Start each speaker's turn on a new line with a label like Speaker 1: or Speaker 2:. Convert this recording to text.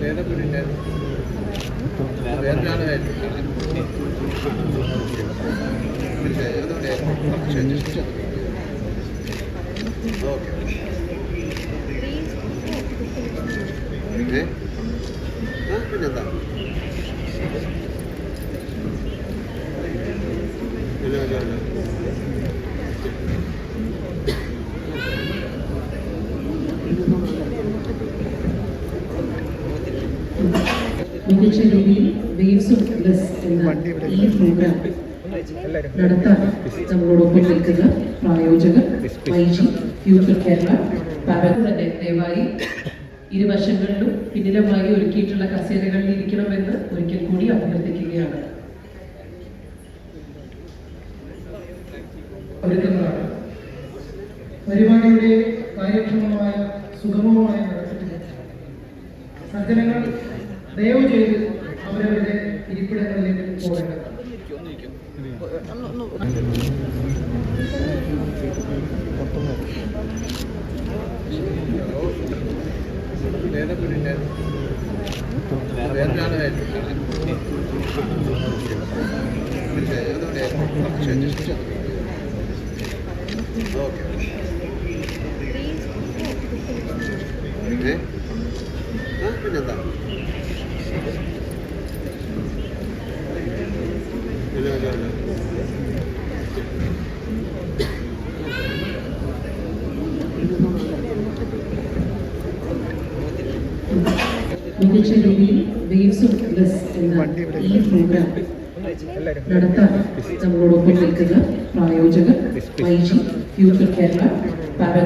Speaker 1: നേരത്തെ ഒരു ഓക്കെ പിന്നെന്താ Gracias.
Speaker 2: മികച്ച രീതിയിൽ വേവ്സ് ഓഫ് ബ്ലസ് എന്ന ഈ പ്രോഗ്രാം നടത്താൻ നമ്മളോടൊപ്പം നിൽക്കുന്ന പ്രായോജകർ മൈജി ഫ്യൂച്ചർ കേരള തന്നെ ദയവായി ഇരുവശങ്ങളിലും പിന്നിലമായി ഒരുക്കിയിട്ടുള്ള കസേരകളിൽ ഇരിക്കണമെന്ന് ഒരിക്കൽ കൂടി അഭ്യർത്ഥിക്കുകയാണ്.
Speaker 3: ഒരുക്കുന്നതാണ്. പരിപാടിയുടെ കാര്യക്ഷമമായ സുഗമമായ നടത്തിപ്പിന് സജ്ജനങ്ങൾ ദയവ് ചെയ്ത് അവരവരുടെ ഇരിപ്പിടങ്ങളിലേക്ക് പോകേണ്ടത്.
Speaker 1: ഓക്കെ പിന്നെന്താ?
Speaker 2: മികച്ച രീതിയിൽ വേവ്സ് ഓഫ് ബ്ലസ് എന്ന ഈ പ്രോഗ്രാം നടത്താൻ നമ്മളോടൊപ്പം നിൽക്കുന്ന പ്രായോജകർ ഫ്യൂച്ചർ കേരള